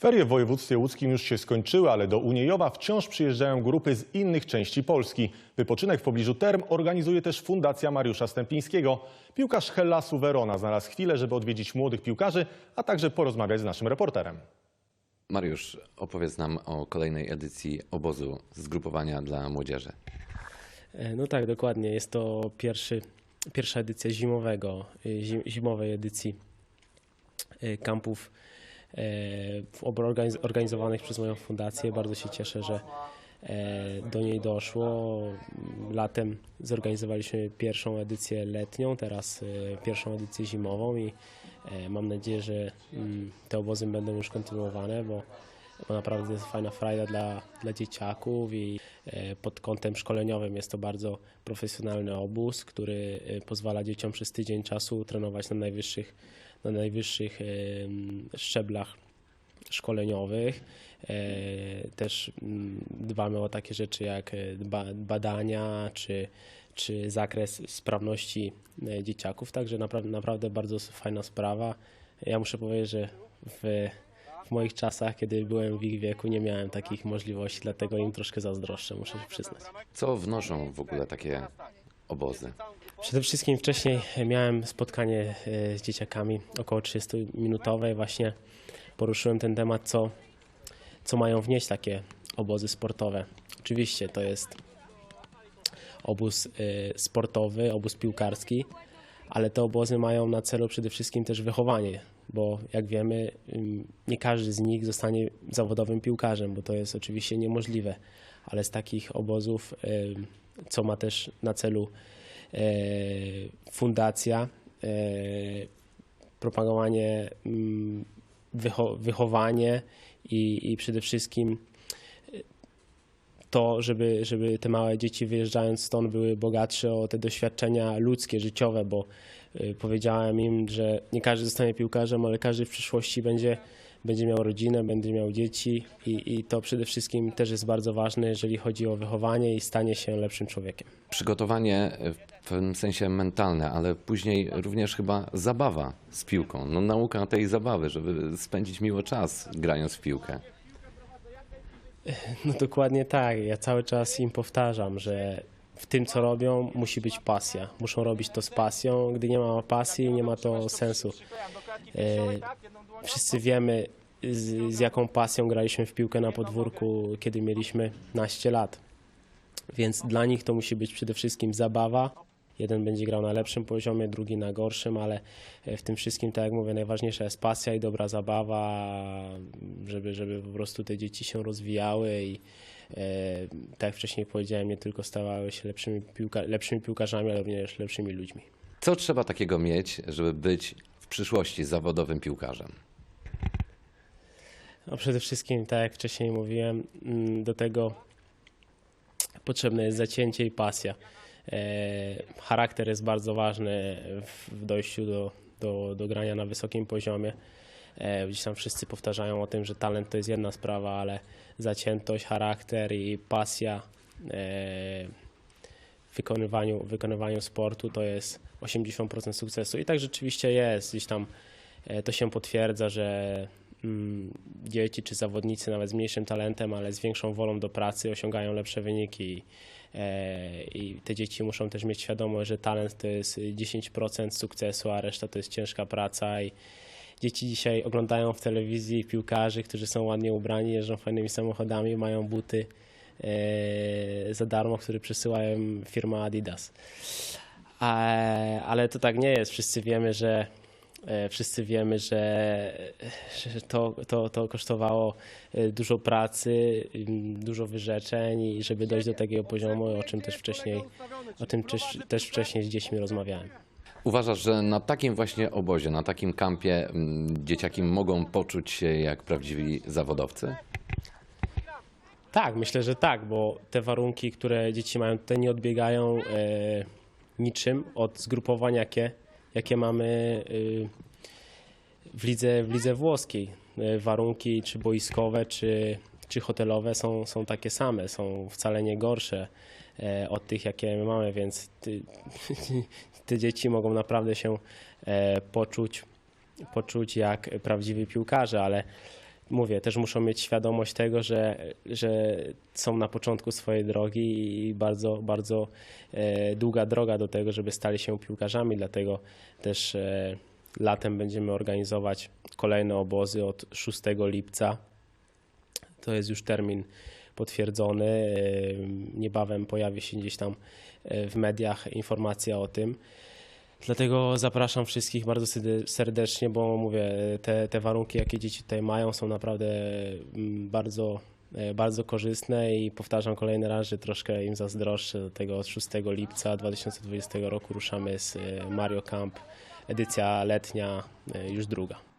Ferie w województwie łódzkim już się skończyły, ale do Uniejowa wciąż przyjeżdżają grupy z innych części Polski. Wypoczynek w pobliżu Term organizuje też Fundacja Mariusza Stępińskiego. Piłkarz Hellasu Verona znalazł chwilę, żeby odwiedzić młodych piłkarzy, a także porozmawiać z naszym reporterem. Mariusz, opowiedz nam o kolejnej edycji obozu zgrupowania dla młodzieży. E, No tak, dokładnie. Jest to pierwszy, pierwsza edycja zimowego, y, zim- zimowej edycji kampów e, w- organiz- organizowanych przez moją fundację. Bardzo się cieszę, że e, do niej doszło. Latem zorganizowaliśmy pierwszą edycję letnią, teraz e, pierwszą edycję zimową i e, mam nadzieję, że mm, te obozy będą już kontynuowane, bo bo naprawdę jest fajna frajda dla, dla dzieciaków i e, pod kątem szkoleniowym jest to bardzo profesjonalny obóz, który e, pozwala dzieciom przez tydzień czasu trenować na najwyższych, na najwyższych szczeblach szkoleniowych. E, Też mm, dbamy o takie rzeczy jak e, ba- badania czy, czy zakres sprawności e, dzieciaków, także naprawdę, naprawdę bardzo fajna sprawa. Ja muszę powiedzieć, że w, w moich czasach, kiedy byłem w ich wieku, nie miałem takich możliwości, dlatego im troszkę zazdroszczę, muszę się przyznać. Co wnoszą w ogóle takie obozy? Przede wszystkim wcześniej miałem spotkanie e, z dzieciakami około 30-minutowe i właśnie poruszyłem ten temat, co, co mają wnieść takie obozy sportowe. Oczywiście to jest obóz e, sportowy, obóz piłkarski, ale te obozy mają na celu przede wszystkim też wychowanie, bo jak wiemy, ym, nie każdy z nich zostanie zawodowym piłkarzem, bo to jest oczywiście niemożliwe, ale z takich obozów, ym, co ma też na celu e, fundacja, e, propagowanie, mm, wycho- wychowanie i, i przede wszystkim to, żeby, żeby te małe dzieci wyjeżdżając stąd były bogatsze o te doświadczenia ludzkie, życiowe, bo powiedziałem im, że nie każdy zostanie piłkarzem, ale każdy w przyszłości będzie, będzie miał rodzinę, będzie miał dzieci i, i to przede wszystkim też jest bardzo ważne, jeżeli chodzi o wychowanie i stanie się lepszym człowiekiem. Przygotowanie w pewnym sensie mentalne, ale później również chyba zabawa z piłką. No, nauka tej zabawy, żeby spędzić miło czas grając w piłkę. No dokładnie tak. Ja cały czas im powtarzam, że w tym, co robią, musi być pasja. Muszą robić to z pasją. Gdy nie ma pasji, nie ma to sensu. E, Wszyscy wiemy, z, z jaką pasją graliśmy w piłkę na podwórku, kiedy mieliśmy naście lat. Więc dla nich to musi być przede wszystkim zabawa. Jeden będzie grał na lepszym poziomie, drugi na gorszym, ale e, w tym wszystkim, tak jak mówię, najważniejsza jest pasja i dobra zabawa, żeby, żeby po prostu te dzieci się rozwijały i e, tak jak wcześniej powiedziałem, nie tylko stawały się lepszymi, piłka, lepszymi piłkarzami, ale również lepszymi ludźmi. Co trzeba takiego mieć, żeby być w przyszłości zawodowym piłkarzem? No przede wszystkim, tak jak wcześniej mówiłem, mm, do tego potrzebne jest zacięcie i pasja. E, charakter jest bardzo ważny w w dojściu do, do, do grania na wysokim poziomie. E, gdzieś tam wszyscy powtarzają o tym, że talent to jest jedna sprawa, ale zaciętość, charakter i pasja e, w wykonywaniu, wykonywaniu sportu to jest 80% sukcesu. I tak rzeczywiście jest. Gdzieś tam to się potwierdza, że dzieci czy zawodnicy nawet z mniejszym talentem, ale z większą wolą do pracy osiągają lepsze wyniki. E, I te dzieci muszą też mieć świadomość, że talent to jest 10% sukcesu, a reszta to jest ciężka praca. I dzieci dzisiaj oglądają w telewizji piłkarzy, którzy są ładnie ubrani, jeżdżą fajnymi samochodami, mają buty e, za darmo, które przysyłają firma Adidas. A, ale to tak nie jest. Wszyscy wiemy, że e, wszyscy wiemy, że, to, to, to kosztowało e, dużo pracy, m, dużo wyrzeczeń i żeby dojść do takiego poziomu, o czym też wcześniej, o tym też, też wcześniej z dziećmi rozmawiałem. Uważasz, że na takim właśnie obozie, na takim kampie mm, dzieciaki mogą poczuć się jak prawdziwi zawodowcy? Tak, myślę, że tak, bo te warunki, które dzieci mają tutaj nie odbiegają e, niczym od zgrupowań, jakie, jakie mamy e, w, lidze, w lidze włoskiej. Warunki czy boiskowe, czy, czy hotelowe są, są takie same, są wcale nie gorsze e, od tych, jakie my mamy, więc te dzieci mogą naprawdę się e, poczuć, poczuć jak prawdziwi piłkarze, ale mówię, też muszą mieć świadomość tego, że, że są na początku swojej drogi i bardzo, bardzo e, długa droga do tego, żeby stali się piłkarzami, dlatego też e, latem będziemy organizować kolejne obozy od 6 lipca. To jest już termin potwierdzony. E, Niebawem pojawi się gdzieś tam w mediach informacja o tym. Dlatego zapraszam wszystkich bardzo serde- serdecznie, bo mówię, te, te warunki, jakie dzieci tutaj mają, są naprawdę mm, bardzo, e, bardzo korzystne i powtarzam kolejny raz, że troszkę im zazdroszczę. Dlatego od 6 lipca 2020 roku ruszamy z e, Mario Camp, edycja letnia, e, już druga.